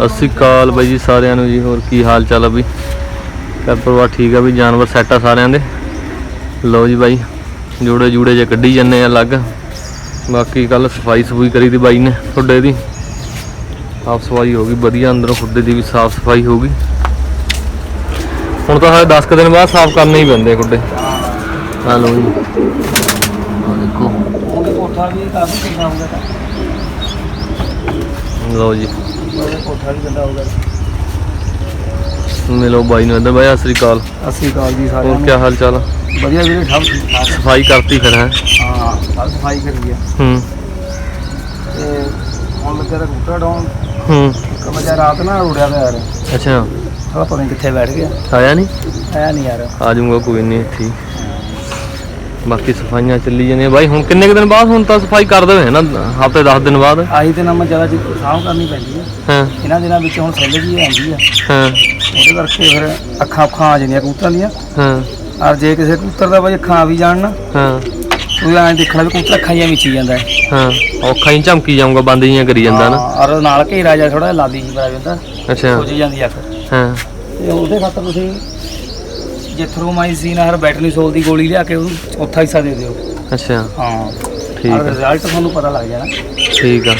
ਸਤਿ ਸ਼੍ਰੀ ਅਕਾਲ ਬਾਈ ਜੀ ਸਾਰਿਆਂ ਨੂੰ ਜੀ, ਹੋਰ ਕੀ ਹਾਲ ਚਾਲ ਆ ਬਈ? ਘਰ ਪਰਿਵਾਰ ਠੀਕ ਆ ਵੀ ਜਾਨਵਰ ਸੈੱਟ ਆ ਸਾਰਿਆਂ ਦੇ। ਲਓ ਜੀ ਬਾਈ, ਜੋੜੇ ਜੂੜੇ ਜੇ ਕੱਢੀ ਜੰਨੇ ਆ ਅਲੱਗ। ਬਾਕੀ ਕੱਲ ਸਫ਼ਾਈ ਸਫੂਈ ਕਰੀ ਦੀ ਬਾਈ ਨੇ ਖੁੱਡੇ ਦੀ। ਸਾਫ਼ ਸਫ਼ਾਈ ਹੋ ਗਈ, ਵਧੀਆ, ਅੰਦਰੋਂ ਖੁੱਡੇ ਦੀ ਵੀ ਸਾਫ਼ ਸਫ਼ਾਈ ਹੋ ਗਈ। ਹੁਣ ਤਾਂ ਹਲੇ 10 ਕੁ ਦਿਨ ਬਾਅਦ ਸਾਫ਼ ਕਰਨੇ ਹੀ ਪੈਂਦੇ ਖੁੱਡੇ ਆ ਲਓ ਜੀ। ਆ ਦੇਖੋ। ਉਹਦੇ ਕੋਠਾ ਵੀ ਕਾਫੀ ਕਿੰਨਾ ਹੋ ਲਓ ਜੀ। ਕੋਠਾ ਵੀ ਗੰਦਾ ਹੋ ਗਿਆ ਮਿਲੋ ਬਾਈ ਨੂੰ ਇੱਧਰ ਬਾਈ ਸਤਿ ਸ਼੍ਰੀ ਅਕਾਲ। ਅਸੀਂ ਕਾਲ ਜੀ ਹੋਰ ਸਾਰਿਆਂ ਕੀ ਹਾਲ ਚਾਲ ਆ? ਵਧੀਆ ਵੀਰੇ ਸਭ ਠੀਕ ਠਾਕ। ਸਫ਼ਾਈ ਕਰਤੀ ਫਿਰ ਹੈ? ਹਾਂ ਸਭ ਸਫ਼ਾਈ ਕਰੀ ਹੈ ਹੂੰ। ਤੇ ਹੁਣ ਲੱਗਿਆ ਤਾਂ ਕੂਟਾ ਡਾਉਣ। ਹੂੰ। ਰਾਤ ਨਾ ਉੜਿਆ ਪਿਆ ਯਾਰ। ਅੱਛਾ। ਸਾਲਾ ਪਤਾ ਨਹੀਂ ਕਿੱਥੇ ਬੈਠ ਗਿਆ। ਆਇਆ ਨਹੀਂ ਆਇਆ ਨਹੀਂ ਯਾਰ। ਆ ਜਾਊਂਗਾ ਕੋਈ ਨਹੀਂ ਇੱਥੇ ਹੀ। ਬਾਕੀ ਸਫਾਈਆਂ ਚੱਲੀ ਜਾਂਦੀਆਂ। ਬਾਈ ਹੁਣ ਕਿੰਨੇ ਕੁ ਦਿਨ ਬਾਅਦ ਹੁਣ ਤਾਂ ਸਫ਼ਾਈ ਕਰ ਦੇਵੇ ਨਾ ਹਫ਼ਤੇ 10 ਦਿਨ ਬਾਅਦ। ਆਹੀ ਤੇ ਨਾ ਮੈਂ ਜ਼ਿਆਦਾ ਸਾਂਭ ਕਰਨੀ ਪੈਂਦੀ ਹੈ ਹਾਂ। ਇਹਨਾਂ ਦਿਨਾਂ ਵਿੱਚ ਹੁਣ ਸੈੱਲ ਜੀ ਆਉਂਦੀ ਆ। ਹਾਂ। ਉਹਦੇ ਕਰਕੇ ਫਿਰ ਅੱਖਾਂ ਅੱਖਾਂ ਆ ਜਾਂਦੀਆਂ ਕਬੂਤਰਾਂ ਦੀਆਂ। ਹਾਂ। ਔਰ ਜੇ ਕਿਸੇ ਕਬੂਤਰ ਦਾ ਬਾਈ ਅੱਖਾਂ ਆ ਵੀ ਜਾਣ ਨਾ ਹਾਂ। ਉਹ ਐਂ ਦੇਖਣਾ ਵੀ ਕਬੂਤਰ ਅੱਖਾਂ ਵਿੱਚ ਹੀ ਜਾਂਦਾ ਹੈ। ਹਾਂ। ਔਖਾ ਹੀ ਝਮਕੀ ਜਾਊਂਗਾ ਬੰਦ ਜੀਆਂ ਕਰੀ ਜਾਂਦਾ ਨਾ। ਹਾਂ, ਔਰ ਨਾਲ ਘੇਰਾ ਜਾ ਥੋੜਾ ਲਾਦੀ ਜੀ ਬਣਾ ਜਾਂਦਾ ਅੱਛਾ। ਹੋ ਜਾਂਦੀ ਅੱਖ। ਹਾਂ। ਤੇ ਉਹਦੇ ਖਾਤਰ ਤੁਸੀਂ ਜੈਥਰੋਮਾਈਸਿਨ ਹਰ ਬੈਟਨੀਸੋਲ ਦੀ ਗੋਲੀ ਲਿਆ ਕੇ ਉਹਨੂੰ ਚੌਥਾ ਹਿੱਸਾ ਦੇ ਦਿਓ। ਅੱਛਾ। ਹਾਂ। ਠੀਕ ਆ। ਰਿਜ਼ਲਟ ਤੁਹਾਨੂੰ ਪਤਾ ਲੱਗ ਜਾਣਾ। ਠੀਕ ਆ।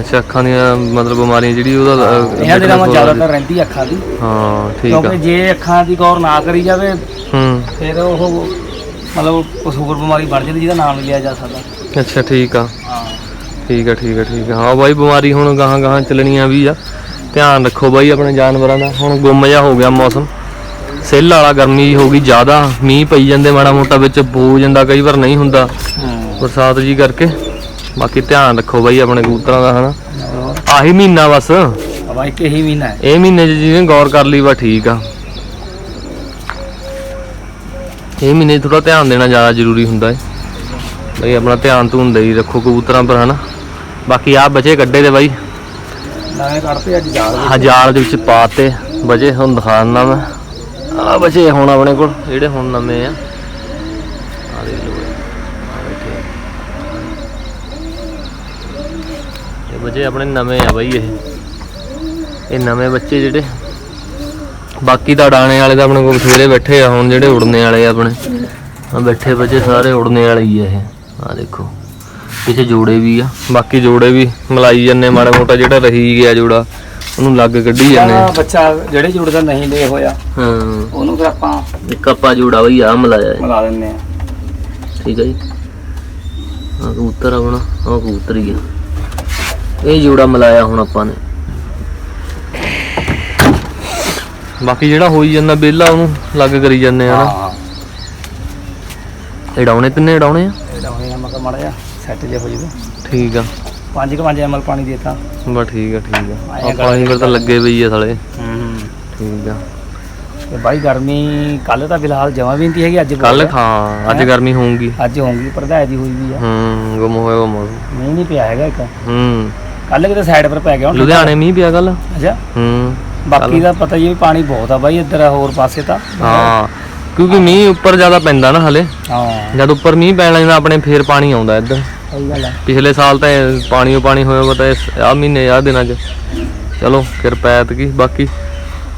ਅੱਛਾ ਅੱਖਾਂ ਦੀਆਂ ਮਤਲਬ ਬਿਮਾਰੀਆਂ ਜਿਹੜੀ ਉਹਦਾ ਅ, ਇਹਨਾਂ ਦਿਨਾਂ ਵਿੱਚ ਜ਼ਿਆਦਾਤਰ ਰਹਿੰਦੀ ਅੱਖਾਂ ਦੀ। ਹਾਂ ਠੀਕ ਆ। ਕਿਉਂਕਿ ਜੇ ਅੱਖਾਂ ਦੀ ਗੌਰ ਨਾ ਕਰੀ ਜਾਵੇ ਹੂੰ। ਫਿਰ ਉਹ ਮਤਲਬ ਕੁਝ ਹੋਰ ਬਿਮਾਰੀ ਬਣ ਜਾਂਦੀ ਜਿਹਦਾ ਨਾਮ ਨਹੀਂ ਲਿਆ ਜਾ ਸਕਦਾ। ਅੱਛਾ ਠੀਕ ਆ। ਹਾਂ। ਠੀਕ ਆ ਠੀਕ ਆ ਠੀਕ ਆ। ਹਾਂ ਬਾਈ ਬਿਮਾਰੀ ਹੁਣ ਗਾਹਾਂ ਗਾਹਾਂ ਚੱਲਣੀਆਂ ਵੀ ਆ। ਧਿਆਨ ਰੱਖੋ ਬਾਈ ਆਪਣੇ ਜਾਨਵਰਾਂ ਦਾ। ਹੁਣ ਗੁੰਮ ਜਾ ਹੋ ਗਿਆ ਮੌਸਮ। ਸਿੱਲ ਵਾਲਾ ਗਰਮੀ ਹੋ ਗਈ ਜ਼ਿਆਦਾ ਮੀਂਹ ਪਈ ਜਾਂਦੇ ਮਾੜਾ ਮੋਟਾ ਵਿੱਚ ਹੋ ਜਾਂਦਾ ਕਈ ਵਾਰ ਨਹੀਂ ਹੁੰਦਾ। ਬਰਸਾਤ ਜੀ ਕਰਕੇ। ਬਾਕੀ ਧਿਆਨ ਰੱਖੋ ਬਾਈ ਆਪਣੇ ਕਬੂਤਰਾਂ ਦਾ ਹਨਾ। ਆਹੀ ਮਹੀਨਾ ਬਸ। ਹਵਾ ਇੱਕ ਹੀ ਮਹੀਨਾ ਹੈ। ਇਹ ਮਹੀਨੇ 'ਚ ਜਿਹਨੇ ਗੌਰ ਕਰ ਲਈ ਵਾ ਠੀਕ ਆ। ਇਹ ਮਹੀਨੇ ਥੋੜਾ ਧਿਆਨ ਦੇਣਾ ਜ਼ਿਆਦਾ ਜ਼ਰੂਰੀ ਹੁੰਦਾ ਹੈ ਬਈ ਆਪਣਾ ਧਿਆਨ ਧੂਨ ਦੇ ਹੀ ਰੱਖੋ ਕਬੂਤਰਾਂ ਪਰ ਹਨਾ। ਬਾਕੀ ਆ ਬਚੇ ਕੱਢੇ ਦੇ ਬਾਈ। ਨਵੇਂ ਕੱਢਤੇ ਅੱਜ ਜਾਲ। ਹਜ਼ਾਰ ਦੇ ਵਿੱਚ ਪਾਤੇ ਬਚੇ ਹੁਣ ਦਿਖਾਉਣਾ ਮੈਂ। ਆ ਬਚੇ ਹੁਣ ਆਪਣੇ ਕੋਲ। ਜਿਹੜੇ ਹੁਣ ਨਵੇਂ ਆ। ਆ ਦੇਖ ਲਓ। ਬਾਈ, ਬੈਠੇ ਆ। ਇਹ ਬਚੇ ਆਪਣੇ ਨਵੇਂ ਆ ਬਾਈ ਇਹ। ਇਹ ਨਵੇਂ ਬੱਚੇ ਜਿਹੜੇ। ਬਾਕੀ ਤਾਂ ਡਾਣੇ ਵਾਲੇ ਤਾਂ ਆਪਣੇ ਕੋਲ ਸਵੇਰੇ ਬੈਠੇ ਆ ਹੁਣ ਜਿਹੜੇ ਉੜਨੇ ਵਾਲੇ ਆ ਆਪਣੇ। ਆ ਬੈਠੇ ਬੱਚੇ ਸਾਰੇ ਉੜਨੇ ਵਾਲੇ ਹੀ ਆ ਇਹ। ਆ ਦੇਖੋ। ਪਿੱਛੇ ਜੋੜੇ ਵੀ ਆ। ਬਾਕੀ ਜੋੜੇ ਵੀ ਮਲਾਈ ਜੰਨੇ ਮਾੜਾ ਮੋਟਾ ਜਿਹੜਾ ਰਹੀ ਗਿਆ ਜੋੜਾ। ਉਹਨੂੰ ਲੱਗ ਕੱਢੀ ਜਾਂਦੇ ਆ। ਬੱਚਾ ਜਿਹੜੇ ਜੁੜ ਦਾ ਨਹੀਂ ਲੈ ਹੋਇਆ ਹਾਂ। ਉਹਨੂੰ ਫਿਰ ਆਪਾਂ ਇੱਕ ਆਪਾਂ ਜੋੜਾ ਬਈ ਆ ਮਲਾਇਆ ਹੈ। ਮਿਲਾ ਦਿੰਦੇ ਆ। ਠੀਕ ਹੈ ਜੀ। ਆ ਕਬੂਤਰ ਆਪਣਾ ਆ ਕਬੂਤਰ ਹੀ ਆ। ਇਹ ਜੋੜਾ ਮਲਾਇਆ ਹੁਣ ਆਪਾਂ ਨੇ। ਬਾਕੀ ਜਿਹੜਾ ਹੋਈ ਜਾਂਦਾ ਬੇਲਾ ਉਹਨੂੰ ਲੱਗ ਕਰੀ ਜਾਂਦੇ ਆ ਨਾ। ਹਾਂ। ਇਹ ਡਾਉਣੇ ਤਿੰਨੇ ਡਾਉਣੇ ਆ? ਇਹਦਾ ਹੋਇਆ ਮੈਂ ਕਿਹਾ ਮਾੜਾ ਸੈੱਟ ਜੇ ਹੋ ਜਾਵੇ। ਠੀਕ ਆ। 5 ਕੁ 5 ml ਪਾਣੀ ਦੇਤਾ। ਬਾ ਠੀਕ ਆ ਠੀਕ ਆ। ਪਾਣੀ ਫਿਰ ਤਾਂ ਲੱਗੇ ਪਈ ਆ ਸਾਲੇ। ਹੂੰ ਠੀਕ ਆ। ਤੇ ਬਾਈ ਗਰਮੀ ਕੱਲ ਤਾਂ ਫਿਲਹਾਲ ਜਮਾ ਵੀ ਨਹੀਂ ਹੈਗੀ ਅੱਜ ਬਹੁਤ ਕੱਲ ਹੈ। ਅੱਜ ਗਰਮੀ ਹੋਊਗੀ। ਅੱਜ ਹੋਊਗੀ ਪਰਦਾਇ ਦੀ ਹੋਈ ਵੀ ਆ। ਹੂੰ ਗੁੰਮ ਹੋਇਆ ਵਾ ਮੌਸਮ ਮੀਂਹ ਨਹੀਂ ਪਿਆ ਹੈਗਾ ਇੱਕ। ਹੂੰ। ਕੱਲ ਕਿਤੇ ਸਾਈਡ ਪਰ ਪੈ ਗਿਆ ਹੁਣ। ਲੁਧਿਆਣੇ ਮੀਂਹ ਪਿਆ ਕੱਲ ਅੱਛਾ। ਹੂੰ। ਬਾਕੀ ਦਾ ਪਤਾ ਹੀ ਹੈ ਵੀ ਪਾਣੀ ਬਹੁਤ ਆ ਬਾਈ ਇੱਧਰ ਹੋਰ ਪਾਸੇ ਤਾਂ। ਹਾਂ ਕਿਉਂਕਿ ਮੀਂਹ ਉੱਪਰ ਜ਼ਿਆਦਾ ਪੈਂਦਾ ਨਾ ਹਲੇ। ਹਾਂ। ਜਦ ਉੱਪਰ ਮੀਂਹ ਪੈਣ ਲੱਗਦਾ ਆਪਣੇ ਫੇਰ ਪਾਣੀ ਆਉਂਦਾ ਇੱਧਰ। ਸਹੀ ਗੱਲ ਆ। ਪਿਛਲੇ ਸਾਲ ਤਾਂ ਪਾਣੀ ਓ ਪਾਣੀ ਹੋਇਆ ਪਤਾ ਇਸ ਆ ਮਹੀਨੇ ਆ ਦਿਨਾਂ 'ਚ। ਚਲੋ ਕਿਰਪੈਤ ਕੀ ਬਾਕੀ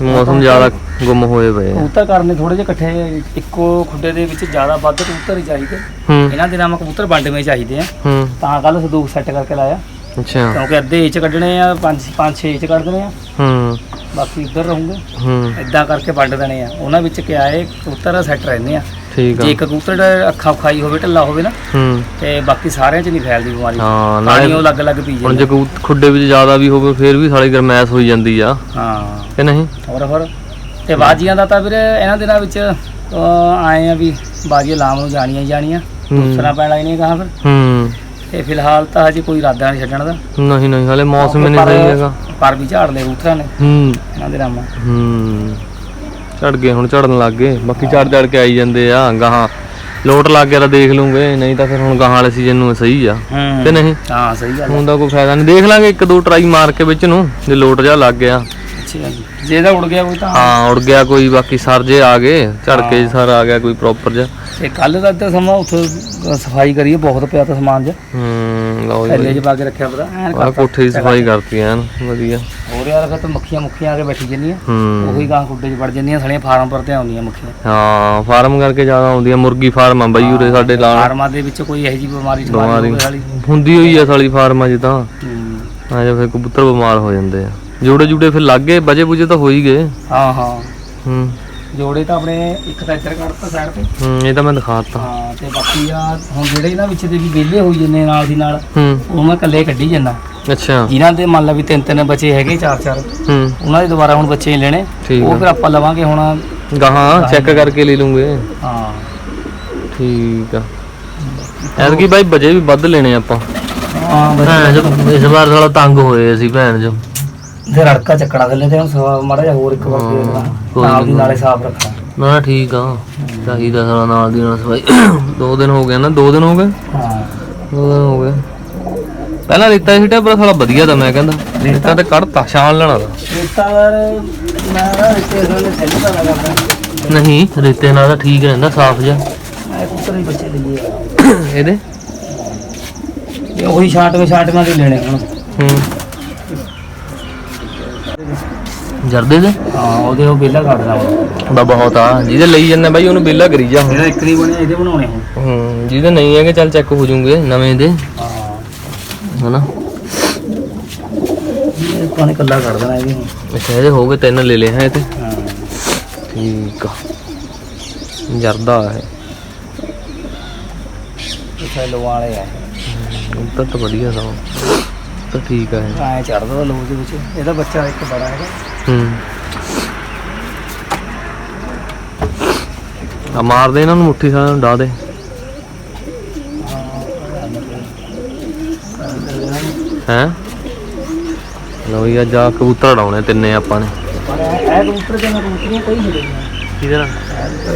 ਮੌਸਮ ਜ਼ਿਆਦਾ ਗੁੰਮ ਹੋਏ ਪਏ ਆ। ਕਬੂਤਰ ਕਰਨੇ ਥੋੜੇ ਜਿਹੇ ਇਕੱਠੇ ਇੱਕੋ ਖੁੱਡੇ ਦੇ ਵਿੱਚ ਜ਼ਿਆਦਾ ਵੱਧ ਕਬੂਤਰ ਹੀ ਚਾਹੀਦੇ। ਹੂੰ। ਇਹਨਾਂ ਦੇ ਨਾਮ ਕਬੂਤਰ ਵੰਡਵੇਂ ਚਾਹੀਦੇ ਆ। ਹੂੰ। ਤਾਂ ਕੱਲ ਸੰਦੂਕ ਸੈੱਟ ਕਰਕੇ ਲਾਇਆ। ਅੱਛਾ। ਕਿਉਂਕਿ ਅੱਧੇ ਇਹ ਚ ਕੱਢਣੇ ਆ ਪੰਜ ਪੰਜ ਛੇ ਇਹ ਚ ਕੱਢ ਦੇਣੇ ਆ। ਹੂੰ। ਬਾਕੀ ਇੱਧਰ ਰਹੂਗੇ। ਹੂੰ। ਇਦਾਂ ਕਰਕੇ ਵੰਡ ਦੇਣੇ ਆ। ਉਹਨਾਂ ਵਿੱਚ ਕਿਆ ਹੈ ਕਬੂਤਰ ਸੈੱਟ ਰਹਿੰਦੇ ਆ। ਠੀਕ ਆ। ਜੇ ਕਬੂਤਰ ਦਾ ਅੱਖਾਂ ਖਾਈ ਹੋਵੇ ਢਿੱਲਾ ਹੋਵੇ ਨਾ ਹੂੰ। ਤੇ ਬਾਕੀ ਸਾਰਿਆਂ 'ਚ ਨਹੀਂ ਫੈਲਦੀ ਬਿਮਾਰੀ। ਹਾਂ ਪਾਣੀ ਨਾਲੇ ਉਹ ਅਲੱਗ-ਅਲੱਗ ਪੀ ਹੁਣ ਜਾਂਦੇ। ਜੇ ਕੋਈ ਖੁੱਡੇ ਵਿੱਚ ਜ਼ਿਆਦਾ ਵੀ ਹੋਵੇ ਫੇਰ ਵੀ ਸਾਲੀ ਗਰਮੈਸ਼ ਹੋਈ ਜਾਂਦੀ ਆ। ਹਾਂ। ਕਿ ਨਹੀਂ? ਹੋਰ ਹੋਰ। ਤੇ ਬਾਜੀਆਂ ਦਾ ਤਾਂ ਵੀਰੇ ਇਹਨਾਂ ਦਿਨਾਂ ਵਿੱਚ ਅਹ, ਆਏ ਆ ਵੀ ਬਾਜੀਆਂ ਲਾਮ ਨੂੰ ਜਾਣੀਆਂ ਹੀ ਜਾਣੀਆਂ। ਹੂੰ। ਦੂਸਰਾ ਪੈਣ ਲੱਗ ਨੇ ਕਹਾ ਫਿਰ। ਹੂੰ। ਤੇ ਫਿਲਹਾਲ ਤਾਂ ਹਜੇ ਕੋਈ ਇਰਾਦਾ ਨਹੀਂ ਛੱਡਣ ਦਾ। ਨਹੀਂ ਨਹੀਂ ਹਲੇ ਮੌਸਮ ਹੀ ਨਹੀਂ ਪਰ- ਸਹੀ ਹੈਗਾ। ਪਰ ਵੀ ਝਾੜ ਲਏ ਕਬੂਤਰਾਂ ਨੇ। ਹੂੰ। ਇਹਨਾਂ ਦੇ ਨਾਮ ਹੂੰ। ਝੜ ਗਏ ਹੁਣ ਝੜਨ ਲੱਗ ਗਏ। ਬਾਕੀ ਝੜ ਝੜ ਕੇ ਆਈ ਜਾਂਦੇ ਆ ਗਾਹਾਂ ਲੋਟ ਲੱਗ ਗਿਆ ਤਾਂ ਦੇਖ ਲੂੰਗੇ ਨਹੀਂ ਤਾਂ ਫਿਰ ਹੁਣ ਗਾਹਾਂ ਵਾਲੇ ਸੀਜ਼ਨ ਨੂੰ ਸਹੀ ਆ। ਤੇ ਨਹੀਂ? ਹਾਂ ਸਹੀ ਗੱਲ। ਹੁਣ ਦਾ ਕੋਈ ਫਾਇਦਾ ਨਹੀਂ। ਦੇਖ ਲਾਂਗੇ ਇੱਕ ਦੋ ਟਰਾਈ ਮਾਰ ਕੇ ਵਿੱਚ ਨੂੰ ਜੇ ਲੋਟ ਜਾ ਲੱਗ ਗਿਆ। ਅੱਛਾ ਜੀ। ਜੇ ਇਹਦਾ ਉੜ ਗਿਆ ਕੋਈ ਤਾਂ। ਹਾਂ ਉੜ ਗਿਆ ਕੋਈ ਬਾਕੀ ਸਰ ਜੇ ਆ ਗਏ ਝੜਕੇ ਸਰ ਆ ਗਿਆ ਕੋਈ ਪ੍ਰੋਪਰ ਜਿਹਾ। ਤੇ ਕੱਲ ਦਾ ਤਾਂ ਸਮਾਂ ਉੱਥੇ ਸਫ਼ਾਈ ਕਰੀਏ ਬਹੁਤ ਪਿਆ ਤਾਂ ਸਮਾਨ 'ਚ ਹੂੰ ਹੂੰ ਲਓ ਜੀ। ਥੱਲੇ। 'ਚ ਪਾ ਕੇ ਰੱਖਿਆ ਪਤਾ ਐਨ ਆਹ ਕਰਤਾ। ਕੋਠੇ ਦੀ ਸਫ਼ਾਈ ਕਰਤੀ ਐਨ ਵਧੀਆ। ਹੋਰ ਯਾਰ ਫਿਰ ਤਾਂ ਮੱਖੀਆਂ ਮੁੱਖੀਆਂ ਆ ਕੇ ਬੈਠੀ ਜੰਨੀਆਂ ਹੂੰ। ਉਹੀ ਗਾਂ ਕੁੱਡੇ 'ਚ ਵੜ ਜੰਨੀਆਂ ਸੜੀਆਂ ਫਾਰਮ ਪਰ ਤੇ ਆਉਂਦੀਆਂ ਮੱਖੀਆਂ। ਹਾਂ ਫਾਰਮ ਕਰਕੇ ਜ਼ਿਆਦਾ ਆਉਂਦੀ ਆ ਮੁਰਗੀ ਫਾਰਮ ਆ ਬਾਈ ਉਰੇ ਸਾਡੇ ਲਾਲ ਫਾਰਮਾਂ ਦੇ ਵਿੱਚ ਕੋਈ ਇਹੋ ਜਿਹੀ ਬਿਮਾਰੀ ਬਿਮਾਰੀ ਹੁੰਦੀ ਹੋਈ ਆ ਸਾਲੀ ਫਾਰਮਾਂ 'ਚ ਤਾਂ। ਹੂੰ। ਆ ਜਾ ਫਿਰ ਕਬੂਤਰ ਬਿਮਾਰ ਹੋ ਜਾਂਦੇ ਆ। ਜੋੜੇ ਜੂੜੇ ਫਿਰ ਲੱਗ ਗਏ ਬਜੇ ਬੁਜੇ ਤਾਂ ਹੋ ਹੀ ਗਏ। ਹਾਂ ਹਾਂ। ਹੂੰ। ਜੋੜੇ ਤਾਂ ਆਪਣੇ ਇੱਕ ਤਾਂ ਇੱਧਰ ਕੱਢਤਾ ਸਾਈਡ ਤੇ। ਹੂੰ ਇਹ ਤਾਂ ਮੈਂ ਦਿਖਾਤਾ। ਹਾਂ ਤੇ ਬਾਕੀ ਆ ਹੁਣ ਜਿਹੜੇ ਇਹਨਾਂ ਵਿੱਚ ਦੇ ਵੀ ਵਿਹਲੇ ਹੋਈ ਜੰਨੇ ਨਾਲ ਦੀ ਨਾਲ ਹੂੰ। ਉਹ ਮੈਂ ਇਕੱਲੇ ਕੱਢੀ ਜੰਨਾ ਅੱਛਾ। ਜਿਨ੍ਹਾਂ ਦੇ ਮੰਨ ਲਾ ਵੀ ਤਿੰਨ ਤਿੰਨ ਬੱਚੇ ਹੈਗੇ ਚਾਰ ਚਾਰ ਹੂੰ। ਉਹਨਾਂ ਦੇ ਦੁਬਾਰਾ ਹੁਣ ਬੱਚੇ ਲੈਣੇ ਠੀਕ ਉਹ ਆ। ਫਿਰ ਆਪਾਂ ਲਵਾਂਗੇ ਹੁਣ। ਗਾਹਾਂ ਚੈੱਕ ਕਰਕੇ ਲੈ ਲੂੰਗੇ। ਹਾਂ। ਠੀਕ ਆ। ਐਤਕੀ ਬਾਈ ਬਜੇ ਵੀ ਵੱਧ ਲੈਣੇ ਆਪਾਂ। ਹਾਂ ਭੈਣ ਜੋ ਇਸ ਵਾਰ ਸਾਲਾ ਤੰਗ ਹੋਏ ਅਸੀਂ ਭੈਣ ਜੋ ਫਿਰ ਰੜਕਾ ਚੱਕਣਾ ਥੱਲੇ ਤੇ ਹੁਣ ਸਵਾ ਮਾੜਾ ਜਿਹਾ ਹੋਰ ਇੱਕ ਵਾਰ ਹਾਂ, ਦੇ ਕੋਈ ਨਾਲ ਦੀ ਨੀ। ਨਾਲੇ ਸਾਫ਼ ਰੱਖਣਾ। ਨਾ ਠੀਕ ਆ ਚਾਹੀਦਾ ਸਾਲਾ ਨਾਲ ਦੀ ਨਾਲ ਸਫ਼ਾਈ। ਦੋ ਦਿਨ ਹੋ ਗਏ ਨਾ ਦੋ ਦਿਨ ਹੋ ਗਏ? ਹਾਂ। ਦੋ ਦਿਨ ਹੋ ਗਏ। ਪਹਿਲਾਂ ਲਿੱਤਾ ਸੀ ਟੈਬਰ ਸਾਲਾ ਵਧੀਆ ਤਾਂ ਮੈਂ ਕਹਿੰਦਾ ਲਿੱਤਾ ਤੇ ਕੱਢਤਾ ਛਾਣ ਲੈਣਾ ਦਾ ਰਿਸ਼ਤਾਦਾਰ ਮੈਂ ਨਾ ਰਿਸ਼ਤੇਦਾਰ ਨੇ ਸੈੱਲ ਦਾ ਲਗਾਤਾ ਨਹੀਂ ਰੇਤੇ ਨਾਲ ਤਾਂ ਠੀਕ ਰਹਿੰਦਾ ਸਾਫ਼ ਜਿਹਾ। ਮੈਂ ਪੁੱਤਰ ਹੀ ਬੱਚੇ ਲਈਏ। ਇਹਦੇ? ਇਹ ਉਹੀ ਛਾਟਵੇਂ ਛਾਟਵੇਂ ਦੇ ਲੈਣੇ ਹੁਣ। ਹੂੰ। ਜਰਦੇ ਦੇ? ਹਾਂ ਉਹਦੇ ਉਹ ਬੇਲਾ ਕੱਢ ਦੇਣਾ ਬਾ ਬਹੁਤ ਆ। ਜਿਹਦੇ ਲਈ ਜੰਨੇ ਬਾਈ ਉਹਨੂੰ ਬਿੱਲਾ ਕਰੀ ਜਾ। ਹੁਣ ਇਹਦਾ ਇੱਕ ਨਹੀਂ ਬਣਿਆ ਇਹਦੇ ਬਣਾਉਣੇ ਹੁਣ ਹੂੰ ਜਿਹਦੇ ਨਹੀਂ ਹੈਗੇ ਚੱਲ ਚੈੱਕ ਹੋ ਜੂਗੇ ਨਵੇਂ ਦੇ। ਹਾਂ। ਹਨਾ? ਇਹ ਪਾਣੀ ਕੱਲਾ ਕੱਢ ਦੇਣਾ ਇਹਦੇ ਹੁਣ ਅੱਛਾ ਇਹਦੇ ਹੋ ਗਏ ਤਿੰਨ ਲੈ ਲਏ ਹੈ ਤੇ ਹਾਂ। ਠੀਕ ਆ। ਜਰਦਾ ਹੈ ਇਹ। ਸੈੱਲ ਵਾਲੇ ਆ। ਤਾਂ ਤਾਂ ਵਧੀਆ ਸਭ ਤਾਂ ਠੀਕ ਆ ਇਹ। ਐ ਚੜਦਾ ਦੇ ਵਿੱਚ। ਇਹਦਾ ਬੱਚਾ ਇੱਕ ਬੜਾ ਹੈਗਾ। ਹੂੰ। ਆ ਮਾਰ ਦੇ ਇਹਨਾਂ ਨੂੰ ਮੁੱਠੀ ਸਾਰਿਆਂ ਨੂੰ ਡਾ ਦੇ। ਹੈ? ਲਓ ਜਾ ਕਬੂਤਰ ਉਡਾਉਣੇ ਤਿੰਨੇ ਆਪਾਂ ਨੇ। ਪਰ ਇਹ ਕਬੂਤਰ ਦੇ ਨਾਲ ਕਬੂਤਰੀਆਂ ਕੋਈ ਨਹੀਂ ਦੇਈਆਂ ਕਿਹਦੇ ਨਾਲ?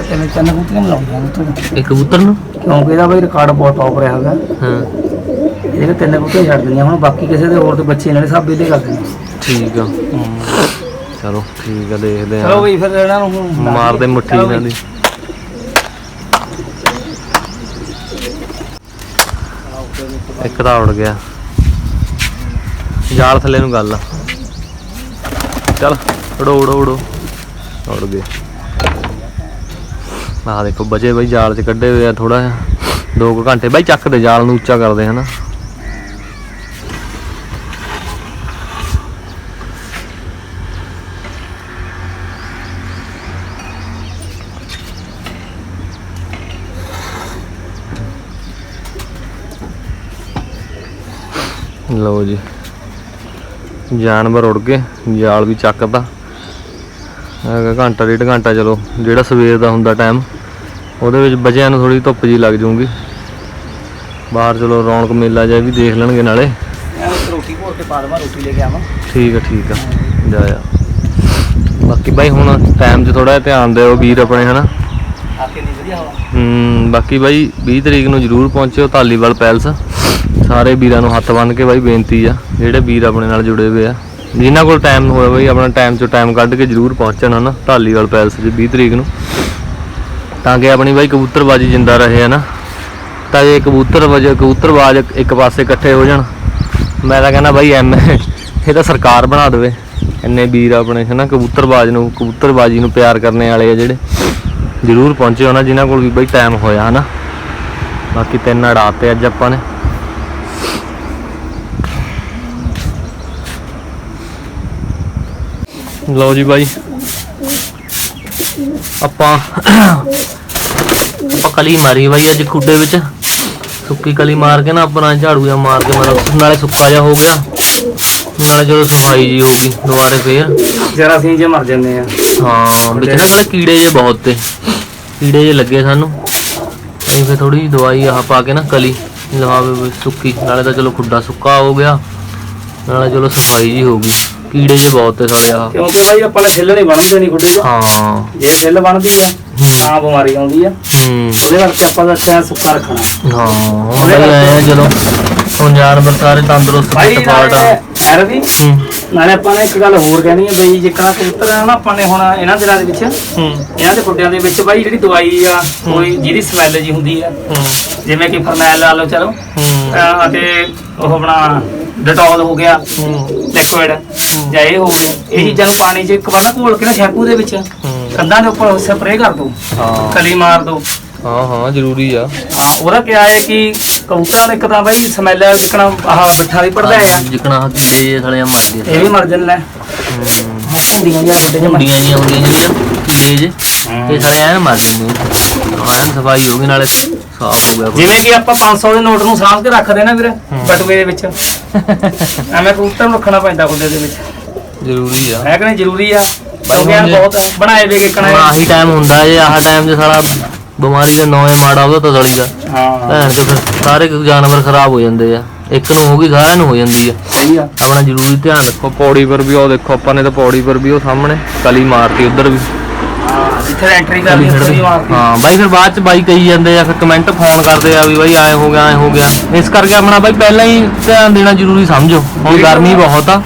ਤਿੰਨ ਤਿੰਨ ਕਬੂਤਰੀਆਂ ਮਿਲਾਉਂਦੀਆਂ ਕਬੂਤਰ। ਇਹ ਕਬੂਤਰ ਨੂੰ? ਕਿਉਂਕਿ ਇਹਦਾ ਬਈ ਰਿਕਾਰਡ ਬਹੁਤ ਟੌਪ ਰਿਹਾ ਹੈਗਾ। ਹਾਂ। ਇਹਦੇ ਤਿੰਨ ਕਬੂਤਰ ਛੱਡ ਦਿੰਦੀਆਂ ਹੁਣ ਬਾਕੀ ਕਿਸੇ ਦੇ ਹੋਰ ਤੇ ਬੱਚੇ ਇਹਨਾਂ ਨੇ ਸਭ ਵਿਹਲੇ ਕਰ ਦੇਣੇ ਠੀਕ ਆ। ਚਲੋ ਠੀਕ ਆ ਦੇਖਦੇ ਚਲੋ ਆ ਬਈ ਫਿਰ ਇਹਨਾਂ ਨੂੰ ਹੁਣ ਮਾਰ ਦੇ ਮੁੱਠੀ ਚਲੋ ਇਹਨਾਂ। ਦੀ। ਇੱਕ ਤਾਂ ਉੜ ਗਿਆ। ਜਾਲ ਥੱਲੇ ਨੂੰ ਗੱਲ ਆ। ਚੱਲ ਉੜੋ ਉੜੋ ਉੜੋ। ਉੜ ਗਏ। ਆਹ ਦੇਖੋ ਬਜੇ ਬਾਈ ਜਾਲ 'ਚ ਕੱਢੇ ਹੋਏ ਆ ਥੋੜਾ ਜਿਹਾ। ਦੋ ਕੁ ਘੰਟੇ। ਬਾਈ ਚੱਕ ਦੇ ਜਾਲ ਨੂੰ ਉੱਚਾ ਕਰਦੇ ਹਨਾ। ਲਓ ਜੀ। ਜਾਨਵਰ ਉੜ ਗਏ ਜਾਲ ਵੀ ਚੱਕਦਾ ਹੈਗਾ ਘੰਟਾ ਡੇਢ ਘੰਟਾ ਚਲੋ ਜਿਹੜਾ ਸਵੇਰ ਦਾ ਹੁੰਦਾ ਟਾਈਮ ਉਹਦੇ ਵਿੱਚ ਬੱਚਿਆਂ ਨੂੰ ਥੋੜੀ ਧੁੱਪ ਜੀ ਲੱਗ ਜੂਗੀ ਬਾਹਰ ਚਲੋ ਰੌਣਕ ਮੇਲਾ ਜਿਹਾ ਵੀ ਦੇਖ ਲੈਣਗੇ ਨਾਲੇ। ਮੈਂ ਇੱਕ ਰੋਟੀ ਭੋਰ ਕੇ ਪਾ ਦੇਵਾਂ ਰੋਟੀ ਲੈ ਕੇ ਆਵਾਂ। ਠੀਕ ਆ ਠੀਕ ਆ। ਜਾ ਆ ਬਾਕੀ ਬਾਈ ਹੁਣ ਟਾਈਮ 'ਚ ਥੋੜਾ ਧਿਆਨ ਦਿਓ ਵੀਰ ਆਪਣੇ ਹਨਾ। ਆ ਕੇ ਨਹੀਂ ਵਧੀਆ ਹਵਾ ਹੂੰ ਬਾਕੀ ਬਾਈ 20 ਤਰੀਕ ਨੂੰ ਜਰੂਰ ਪਹੁੰਚਿਓ ਧਾਲੀਵਾਲ ਪੈਲਸ। ਸਾਰੇ ਵੀਰਾਂ ਨੂੰ ਹੱਥ ਬੰਨ ਕੇ ਬਾਈ ਬੇਨਤੀ ਆ, ਜਿਹੜੇ ਵੀਰ ਆਪਣੇ ਨਾਲ ਜੁੜੇ ਹੋਏ ਆ, ਜਿਨ੍ਹਾਂ ਕੋਲ ਟਾਈਮ ਹੋਇਆ ਬਾਈ, ਆਪਣਾ ਟਾਈਮ ਚੋਂ ਟਾਈਮ ਕੱਢ ਕੇ ਜਰੂਰ ਪਹੁੰਚਣ ਨਾ ਧਾਲੀਵਾਲ ਪੈਲਸ 'ਚ 20 ਤਰੀਕ ਨੂੰ। ਤਾਂ ਕਿ ਆਪਣੀ ਬਾਈ ਕਬੂਤਰਬਾਜੀ ਜਿੰਦਾ ਰਹੇ ਹੈ ਨਾ ਤਾਂ ਇਹ ਕਬੂਤਰ ਵਜ ਕਬੂਤਰਬਾਜ ਇੱਕ ਪਾਸੇ ਇਕੱਠੇ ਹੋ ਜਾਣ, ਮੈਂ ਤਾਂ ਕਹਿੰਦਾ ਬਾਈ ਐਮ ਇਹ ਤਾਂ ਸਰਕਾਰ ਬਣਾ ਦੇਵੇ। ਇੰਨੇ ਵੀਰ ਆਪਣੇ ਹਨਾ, ਕਬੂਤਰਬਾਜ ਨੂੰ ਕਬੂਤਰਬਾਜੀ ਨੂੰ ਪਿਆਰ ਕਰਨ ਵਾਲੇ ਆ ਜਿਹੜੇ। ਜਰੂਰ ਪਹੁੰਚੇ ਹੋਣਾ ਜਿਨ੍ਹਾਂ ਕੋਲ ਵੀ ਬਾਈ ਟਾਈਮ ਹੋਇਆ ਹਨਾ। ਬਾਕੀ ਤਿੰਨ ਅੜਾਤੇ ਅੱਜ ਆਪਾਂ ਨੇ। ਲਓ ਜੀ ਬਾਈ। ਆਪਾਂ ਆਪਾਂ ਕਲੀ ਮਾਰੀ ਬਾਈ ਅੱਜ ਖੁੱਡੇ ਵਿੱਚ। ਸੁੱਕੀ ਕਲੀ ਮਾਰ ਕੇ ਨਾ ਆਪਣਾ ਝਾੜੂ ਜਿਹਾ ਮਾਰ ਕੇ ਮਤਲਬ ਨਾਲੇ ਸੁੱਕਾ ਜਿਹਾ ਹੋ ਗਿਆ। ਨਾਲੇ ਜਦੋਂ ਸਫ਼ਾਈ ਜੀ ਹੋ ਗਈ ਦੁਬਾਰੇ ਫੇਰ। ਜਰਾ ਅਸੀਂ ਜੇ ਮਰ ਜਾਂਦੇ ਆ। ਹਾਂ ਵਿੱਚ ਨਾ ਨਾਲੇ ਕੀੜੇ ਜੇ ਬਹੁਤ ਤੇ। ਕੀੜੇ ਜੇ ਲੱਗੇ ਸਾਨੂੰ। ਅਸੀਂ ਫੇ ਥੋੜੀ ਦਵਾਈ ਆਹ ਪਾ ਕੇ ਨਾ ਕਲੀ ਵਿੱਚ ਸੁੱਕੀ। ਨਾਲੇ ਤਾਂ ਚਲੋ ਖੁੱਡਾ ਸੁੱਕਾ ਹੋ ਗਿਆ। ਨਾਲੇ ਚਲੋ ਸਫ਼ਾਈ ਜੀ ਹੋ ਗਈ। ਕੀੜੇ ਜੇ ਬਹੁਤ ਤੇ ਸਾਲੇ ਆਹ। ਕਿਉਂਕਿ ਬਾਈ ਆਪਾਂ ਨੇ ਛਿੱਲ ਨਹੀਂ ਬਣਦੇ ਨਹੀਂ ਖੁੱਡੇ 'ਚ। ਹਾਂ। ਜੇ ਛਿੱਲ ਬਣਦੀ ਆ ਤਾਂ ਬਿਮਾਰੀ ਆਉਂਦੀ ਆ। ਹੂੰ। ਉਹਦੇ ਕਰਕੇ ਆਪਾਂ ਦੱਸਿਆ ਸੁੱਕਾ ਰੱਖਣਾ। ਹਾਂ ਹੁਣ ਆ ਜਦੋਂ ਹੁਣ ਜਾਨਵਰ ਸਾਰੇ ਤੰਦਰੁਸਤ ਭਾਈ ਫਿੱਟ ਫਾਟ ਆ। ਐਰ ਵੀ ਨਾਲੇ ਆਪਾਂ ਨੇ ਇੱਕ ਗੱਲ ਹੋਰ ਕਹਿਣੀ ਹੈ ਬਈ ਜਿੱਕਣਾ ਕਬੂਤਰ ਆ ਨਾ ਆਪਾਂ ਨੇ ਹੁਣ ਇਹਨਾਂ ਦਿਨਾਂ ਦੇ ਵਿੱਚ ਹੂੰ। ਇਹਨਾਂ ਦੇ ਖੁੱਡਿਆਂ ਦੇ ਵਿੱਚ ਬਾਈ ਜਿਹੜੀ ਦਵਾਈ ਆ ਕੋਈ ਜਿਹਦੀ ਸਮੈਲ ਜੀ ਹੁੰਦੀ ਆ। ਹੂੰ। ਜਿਵੇਂ ਕਿ ਫਰਨੈਲ ਲਾ ਲਓ ਚਲੋ। ਅਤੇ ਉਹ ਆਪਣਾ ਡਟੋਲ ਹੋ ਗਿਆ ਲਿਕੁਇਡ ਜਾਂ ਇਹ ਹੋ ਗਏ। ਇਹ ਚੀਜ਼ਾਂ ਨੂੰ ਪਾਣੀ 'ਚ ਇੱਕ ਵਾਰ ਨਾ ਘੋਲ ਕੇ ਨਾ ਸ਼ੈਂਪੂ ਦੇ ਵਿੱਚ ਕੰਧਾਂ ਦੇ ਉੱਪਰ ਸਪਰੇਅ ਕਰ ਦਿਓ ਹਾਂ। ਕਲੀ ਮਾਰ ਦਿਓ ਹਾਂ ਹਾਂ ਜ਼ਰੂਰੀ ਆ। ਹਾਂ ਉਹਦਾ ਕਿਹਾ ਹੈ ਕਿ ਕਬੂਤਰਾਂ ਦਾ ਇੱਕ ਤਾਂ ਬਾਈ ਸਮੈਲ ਜਿੱਕਣਾ ਆਹ ਮਿੱਠਾ ਵੀ ਪੜਦਾ ਆ ਜਿਕਣਾ ਕੀੜੇ ਜੇ ਥਲੇ ਮਰ ਗਏ। ਇਹ ਵੀ ਮਰ ਜਾਂਦੇ ਨੇ ਹੂੰ। ਹੁੰਦੀਆਂ ਜਾਂ ਵੱਡੇ ਜਿਹੇ ਹੁੰਡੀਆਂ ਜੀਆਂ ਹੁੰਦੀਆਂ ਜਿਹੜੀਆਂ ਕੀੜੇ ਜੇ। ਇਹ ਥਲੇ ਐਨ ਮਰ ਜਾਂਦੇ ਐਨ ਸਫ਼ਾਈ ਹੋ ਗਈ ਨਾਲੇ ਸਾਫ਼ ਹੋ ਗਿਆ ਜਿਵੇਂ ਕਿ ਆਪਾਂ 500 ਦੇ ਨੋਟ ਨੂੰ ਸਾਂਭ ਕੇ ਰੱਖਦੇ ਨਾ ਵੀਰੇ ਬਟੂਏ ਦੇ ਵਿੱਚ। ਐਵੇਂ ਕਬੂਤਰ ਨੂੰ ਰੱਖਣਾ ਪੈਂਦਾ ਖੁੱਡੇ ਦੇ ਵਿੱਚ। ਜ਼ਰੂਰੀ ਆ। ਹੈ ਕਿ ਨਹੀਂ? ਜ਼ਰੂਰੀ ਆ। ਬਾਈ ਕਿਉਂਕਿ ਹੁਣ ਜੇ- ਬਹੁਤ ਬਣਾਏ ਵੇ ਕਿਕਣਾ ਹੁਣ ਆਹੀ ਟਾਈਮ ਹੁੰਦਾ ਜੇ ਆਹ ਟਾਈਮ 'ਚ ਸਾਰਾ ਬਿਮਾਰੀ ਦਾ ਨੌਵੇਂ ਮਾੜਾ ਉਹਦਾ ਤਾਂ ਦਲੀ ਦਾ। ਹਾਂ। ਭੈਣ ਤੇ ਫਿਰ ਸਾਰੇ ਜਾਨਵਰ ਖਰਾਬ ਹੋ ਜਾਂਦੇ ਆ। ਇੱਕ ਨੂੰ ਹੋ ਗਈ ਸਾਰਿਆਂ ਨੂੰ ਹੋ ਜਾਂਦੀ ਆ। ਸਹੀ ਆ। ਆਪਣਾ ਜ਼ਰੂਰੀ ਧਿਆਨ ਰੱਖੋ। ਪੌੜੀ ਪਰ ਵੀ ਉਹ ਦੇਖੋ ਆਪਾਂ ਨੇ ਤਾਂ ਪੌੜੀ ਪਰ ਵੀ ਉਹ ਸਾਹਮਣੇ ਕਲੀ ਮਾਰਤੀ ਉਧਰ ਵੀ। ਜਿੱਥੇ ਐਂਟਰੀ ਕਰਨੀ ਉੱਥੇ ਛੱਡਦੀ ਵੀ ਮਾਰਦੀ ਹਾਂ ਬਾਈ ਫਿਰ ਬਾਅਦ ਚ ਬਾਈ ਕਹੀ ਜਾਂਦੇ ਆ ਫਿਰ ਕਮੈਂਟ ਫੋਨ ਕਰਦੇ ਆ ਵੀ ਬਾਈ ਆਏ ਹੋ ਗਿਆ ਆਏ ਹੋ ਗਿਆ। ਇਸ ਕਰਕੇ ਆਪਣਾ ਬਾਈ ਪਹਿਲਾਂ ਹੀ ਧਿਆਨ ਦੇਣਾ ਜ਼ਰੂਰੀ ਸਮਝੋ। ਹੁਣ ਗਰਮੀ ਬਹੁਤ ਆ।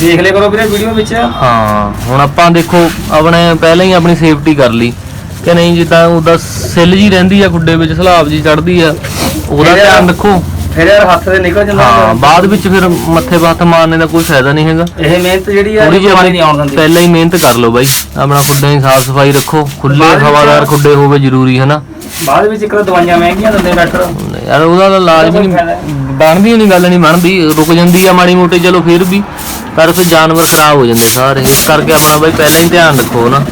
ਦੇਖ ਲਿਆ ਕਰੋ ਵੀਰੇ ਵੀਡੀਓ ਵਿੱਚ। ਹਾਂ ਹੁਣ ਆਪਾਂ ਦੇਖੋ ਆਪਣੇ ਪਹਿਲਾਂ ਹੀ ਆਪਣੀ ਸੇਫਟੀ ਕਰ ਲਈ। ਕਿ ਨਹੀਂ ਜਿੱਦਾਂ ਉਹਦਾ ਸਿੱਲ ਜੀ ਰਹਿੰਦੀ ਆ ਖੁੱਡੇ ਵਿੱਚ ਸਲਾਬ ਜੀ ਚੜਦੀ ਆ ਉਹਦਾ ਧਿਆਨ ਰੱਖੋ। ਫਿਰ ਯਾਰ ਹੱਥ ਦੇ ਨਿਕਲ ਜਾਂਦਾ ਹਾਂ ਬਾਅਦ ਵਿੱਚ ਫਿਰ ਮੱਥੇ ਬਾਤ ਮਾਰਨੇ ਦਾ ਕੋਈ ਫਾਇਦਾ ਨਹੀਂ ਹੈਗਾ। ਇਹ ਮਿਹਨਤ ਜਿਹੜੀ ਆ ਥੋੜੀ ਜਿਹੀ ਨਹੀਂ ਆਉਣ ਦਿੰਦੀ। ਪਹਿਲਾਂ ਹੀ ਮਿਹਨਤ ਕਰ ਲਓ ਬਾਈ। ਆਪਣਾ ਖੁੱਡੇ ਦੀ ਸਾਫ਼ ਸਫ਼ਾਈ ਰੱਖੋ। ਖੁੱਲੇ ਹਵਾਦਾਰ ਖੁੱਡੇ ਹੋਵੇ ਜ਼ਰੂਰੀ ਹੈ ਨਾ ਬਾਅਦ ਵਿੱਚ ਇੱਕ ਦਵਾਈਆਂ ਮਹਿੰਗੀਆਂ ਦਿੰਦੇ ਡਾਕਟਰ। ਯਾਰ ਉਹਦਾ ਤਾਂ ਇਲਾਜ ਵੀ ਨਹੀਂ। ਬਣਦੀ ਨਹੀਂ ਗੱਲ ਨਹੀਂ ਬਣਦੀ। ਰੁਕ ਜਾਂਦੀ ਆ ਮਾੜੀ ਮੋਟੀ ਚਲੋ ਫਿਰ ਵੀ। ਪਰ ਫਿਰ ਜਾਨਵਰ ਖਰਾਬ ਹੋ ਜਾਂਦੇ ਸਾਰੇ। ਇਸ ਕਰਕੇ ਆਪਣਾ ਬਾਈ ਪਹਿਲਾਂ ਹੀ ਧਿਆਨ ਰੱਖੋ ਨਾ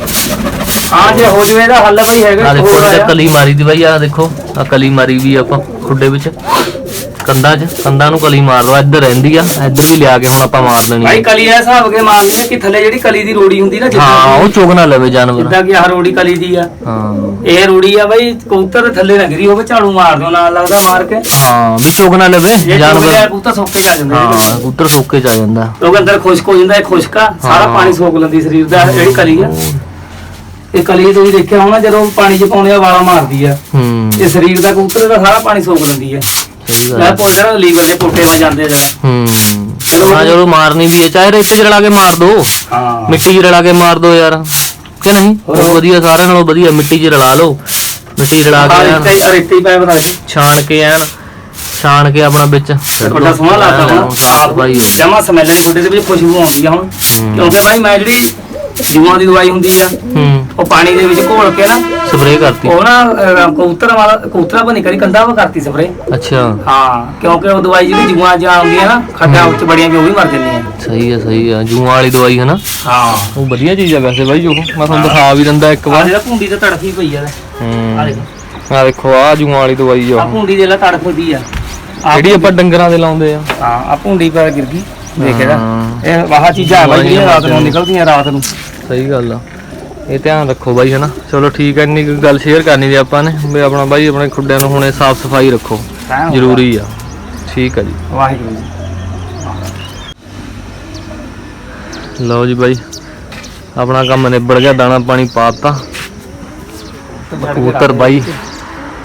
ਹਾਂ ਜੇ ਹੋ ਜਵੇ ਇਹਦਾ ਹੱਲ ਬਈ ਹੈਗਾ ਆ ਦੇਖੋ ਆ। ਕਲੀ ਮਾਰੀ ਦੀ ਬਾਈ ਆ ਦੇਖੋ ਆ ਕਲੀ ਮਾਰੀ ਵੀ ਆਪਾਂ ਖੁੱਡੇ ਵਿੱਚ। ਕੰਧਾਂ 'ਚ ਕੰਧਾਂ ਨੂੰ ਕਲੀ ਮਾਰ ਦੋ ਇੱਧਰ ਰਹਿੰਦੀ ਆ ਇੱਧਰ ਵੀ ਲਿਆ ਕੇ ਹੁਣ ਆਪਾਂ ਮਾਰ ਦੇਣੀ ਭਾਈ ਆ। ਕਲੀ ਐ ਹਿਸਾਬ ਕੇ ਮਾਰਨੀ ਆ ਕਿ ਥੱਲੇ ਜਿਹੜੀ ਕਲੀ ਦੀ ਰੋੜੀ ਹੁੰਦੀ ਨਾ ਹਾਂ ਉਹ ਚੁਗ ਨਾ ਲਵੇ ਜਾਨਵਰ। ਜਿੱਦਾਂ ਕਿ ਆਹ ਰੋੜੀ ਕਲੀ ਦੀ ਆ। ਹਾਂ। ਇਹ ਰੋੜੀ ਆ ਬਾਈ ਕਬੂਤਰ ਦੇ ਥੱਲੇ ਲੱਗਦੀ ਹੋਵੇ ਝਾੜੂ ਮਾਰ ਦਿਓ ਨਾਲ ਲੱਗਦਾ ਮਾਰ ਕੇ। ਹਾਂ ਵੀ ਚੁਗ ਨਾ ਲਵੇ ਜੇ ਜਾਨਵਰ। ਜਾਨਵਰ ਕਬੂਤਰ ਸੁੱਕੇ ਜਾ ਜਾਂਦੇ ਹਾਂ ਕਬੂਤਰ ਸੋਕੇ ਚ ਆ ਜਾਂਦਾ। ਕਿਉਂਕਿ ਅੰਦਰ ਖੁਸ਼ਕ ਹੋ ਜਾਂਦਾ ਇਹ ਖੁਸ਼ਕ ਸਾਰਾ ਹਾਂ। ਪਾਣੀ ਸੋਕ ਲੈਂਦੀ ਸਰੀਰ ਦਾ ਜਿਹੜੀ ਕਲੀ ਆ। ਇਹ ਕਲੀ ਤੁਸੀਂ ਦੇਖਿਆ ਹੋਣਾ ਜਦੋਂ ਪਾਣੀ 'ਚ ਪਾਉਂਦੇ ਆ ਵਾਲਾ ਮਾਰਦੀ ਆ। ਹੂੰ। ਇਹ ਸਰੀਰ ਦਾ ਕਬੂਤਰ ਦਾ ਸਾਰਾ ਪਾਣੀ ਸੋਕ ਲੈਂਦੀ ਆ। ਮੈਂ ਆ। ਪੁੱਛ ਰਿਹਾ ਲੀਵਰ ਦੇ ਪੋਟੇ ਮੈਂ ਜਾਂਦੇ ਜਰਾ। ਹੂੰ। ਹਾਂ ਜਦੋਂ ਮਾਰਨੀ ਵੀ ਹੈ। ਚਾਹੇ ਰੇਤੇ 'ਚ ਰਲਾ ਕੇ ਮਾਰ ਦੋ। ਹਾਂ। ਮਿੱਟੀ 'ਚ ਰਲਾ ਕੇ ਮਾਰ ਦੋ ਯਾਰ। ਕਿ ਨਹੀਂ। ਉਹ ਵਧੀਆ ਸਾਰਿਆਂ ਨਾਲੋਂ ਵਧੀਆ ਮਿੱਟੀ 'ਚ ਰਲਾ ਲਓ। ਮਿੱਟੀ ਰਲਾ ਕੇ ਐਨ ਰੇਤੇ ਰੇਤੇ ਹੀ ਪੈ ਬਤਾ ਜੀ। ਛਾਣ ਕੇ ਐਨ ਛਾਣ ਕੇ ਆਪਣਾ ਵਿੱਚ ਦਿਓ। ਸੋਹਣਾ ਲੱਗਦਾ ਹੁਣ। ਹੋ ਜਮਾ ਸਮੈਲ ਨਹੀਂ ਗੁੱਡੇ ਦੇ ਵਿੱਚ ਖੁਸ਼ਬੂ ਆਉਂਦੀ ਆ ਹੁਣ। ਕਿਉਂਕਿ ਭਾਈ ਮੈਂ ਜਿਹੜੀ ਜੂਆਂ ਦੀ ਦਵਾਈ ਹੁੰਦੀ ਆ। ਹੂੰ। ਉਹ ਪਾਣੀ ਦੇ ਵਿੱਚ ਘੋਲ ਕੇ ਨਾ ਸਪਰੇਅ ਕਰਤੀ। ਉਹ ਨਾ ਅਹ, ਕਬੂਤਰ ਵਾਲਾ ਕਬੂਤਰਾਂ ਬਣੀ ਕਰੀ ਕੰਦਾ ਵਾ ਕਰਤੀ ਸਪਰੇ ਅੱਛਾ। ਹਾਂ ਕਿਉਂਕਿ ਉਹ ਦਵਾਈ ਜਿਹੜੀ ਜੂਆਂ ਜਾਂ ਆਉਂਦੀ ਆ ਨਾ ਖੱਡਾਂ ਉੱਚ ਬੜੀਆਂ ਵੀ ਉਹ ਵੀ ਮਰ ਜਾਂਦੀਆਂ ਸਹੀ ਹੈ ਸਹੀ ਹੈ ਜੂਆਂ ਵਾਲੀ ਦਵਾਈ ਹੈ ਨਾ ਹਾਂ। ਉਹ ਵਧੀਆ ਚੀਜ਼ ਆ ਵੈਸੇ ਬਾਈ ਉਹ। ਮੈਂ ਤੁਹਾਨੂੰ ਦਿਖਾ ਵੀ ਦਿੰਦਾ ਇੱਕ ਆ ਵਾਰ ਜਿਹੜਾ ਭੁੰਡੀ ਤੇ ਤੜਫੀ ਪਈ ਆ ਹੂੰ। ਆ ਦੇਖੋ। ਆ ਦੇਖੋ ਆ ਜੂਆਂ ਵਾਲੀ ਦਵਾਈ ਆ ਆ। ਭੁੰਡੀ ਦੇ ਲਾ ਤੜਫਦੀ ਆ। ਆਹ ਜਿਹੜੀ ਆਪਾਂ ਡੰਗਰਾਂ ਦੇ ਲਾਉਂਦੇ ਆ। ਹਾਂ ਆ ਭੁੰਡੀ ਪਰ ਗਿਰ ਗਈ। ਦੇਖ ਇਹਦਾ। ਹਾਂ। ਇਹ ਵਾਹ ਚੀਜ਼ਾਂ ਆ ਬਾਈ ਜਿਹੜੀਆਂ ਰਾਤ ਨੂੰ ਨਿਕਲਦੀਆਂ ਰਾਤ ਨੂੰ। ਸਹੀ ਗੱਲ ਆ। ਇਹ ਧਿਆਨ ਰੱਖੋ ਬਾਈ ਹਨਾ? ਚਲੋ ਠੀਕ ਹੈ ਇੰਨੀ ਕੁ ਗੱਲ ਸ਼ੇਅਰ ਕਰਨੀ ਦੀ ਆਪਾਂ ਨੇ। ਵੀ ਆਪਣਾ ਬਾਈ ਆਪਣੇ ਖੁੱਡਿਆਂ ਨੂੰ ਹੁਣੇ ਸਾਫ਼ ਸਫ਼ਾਈ ਰੱਖੋ। ਐਨ ਹੋ ਜ਼ਰੂਰੀ ਆ। ਠੀਕ ਆ ਜੀ। ਵਾਹਿਗੁਰੂ ਜੀ। ਲਓ ਜੀ ਬਾਈ ਆਪਣਾ ਕੰਮ ਨਿਬੜ ਗਿਆ ਦਾਣਾ ਪਾਣੀ ਪਾਤਾ ਕਬੂਤਰ ਬਾਈ।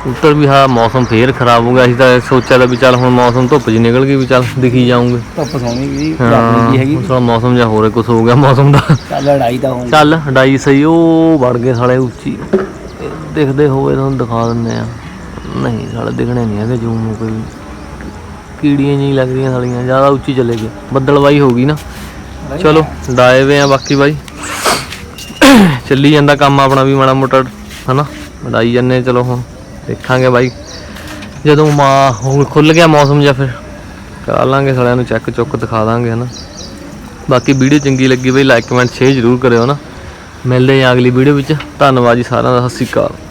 ਕਬੂਤਰ ਵੀ ਹਾਂ ਮੌਸਮ ਫੇਰ ਖਰਾਬ ਹੋ ਗਿਆ। ਅਸੀਂ ਤਾਂ ਸੋਚਿਆ ਤਾਂ ਵੀ ਚੱਲ ਹੁਣ ਮੌਸਮ ਧੁੱਪ ਜੀ ਨਿਕਲ ਗਈ ਵੀ ਚੱਲ ਦਿਖੀ ਜਾਊਂਗੇ। ਧੁੱਪ ਸੋਹਣੀ ਵੀ ਹਾਂ ਗਰਮੀ ਹੈਗੀ? ਥੋੜਾ ਮੌਸਮ ਜਿਹਾ ਹੋਰ ਕੁਝ ਹੋ ਗਿਆ ਮੌਸਮ ਦਾ। ਚੱਲ ਲੜਾਈ ਤਾਂ ਹੋਣੀ। ਚੱਲ ਡਾਈ ਸਹੀ ਉਹ ਵੜ ਗਏ ਸਾਲੇ ਉੱਚੀ। ਦਿਖਦੇ ਹੋਵੇ ਤੁਹਾਨੂੰ ਦਿਖਾ ਦਿੰਦੇ ਆ ਨਹੀਂ ਸਾਲੇ ਦਿਖਣੇ ਨਹੀਂ ਹੈਗੇ ਜੂਮ ਨੂੰ ਕੋਈ। ਕੀੜੀਆਂ ਨਹੀਂ ਲੱਗ ਰਹੀਆਂ ਸਾਲੀਆਂ ਜ਼ਿਆਦਾ ਉੱਚੀ ਚਲੇ ਗਏ। ਬੱਦਲਵਾਈ ਹੋ ਗਈ ਨਾ। ਚਲੋ ਡਾਏ ਵੇ ਆ ਬਾਕੀ ਬਾਈ। ਚੱਲੀ ਜਾਂਦਾ ਕੰਮ ਆਪਣਾ ਵੀ ਮਾੜਾ ਮੋਟਾ ਹਨਾ? ਡਾਈ ਜੰਨੇ ਚਲੋ ਹੁਣ। ਦੇਖਾਂਗੇ ਬਾਈ। ਜਦੋਂ ਮਾ ਹੁਣ ਖੁੱਲ ਗਿਆ ਮੌਸਮ ਜਾਂ ਫਿਰ ਕਰ ਲਾਂਗੇ ਸਾਲਿਆਂ ਨੂੰ ਚੈੱਕ ਚੁੱਕ ਦਿਖਾ ਦਾਂਗੇ, ਹਨਾ। ਬਾਕੀ ਵੀਡੀਓ ਚੰਗੀ ਲੱਗੀ ਬਈ ਲਾਈਕ ਕਮੈਂਟ ਸ਼ੇਅਰ ਜ਼ਰੂਰ ਕਰਿਓ ਨਾ ਮਿਲਦੇ ਹਾਂ ਅਗਲੀ ਵੀਡੀਓ ਵਿੱਚ। ਧੰਨਵਾਦ ਜੀ ਸਾਰਿਆਂ ਦਾ, ਸਤਿ ਸ਼੍ਰੀ ਅਕਾਲ।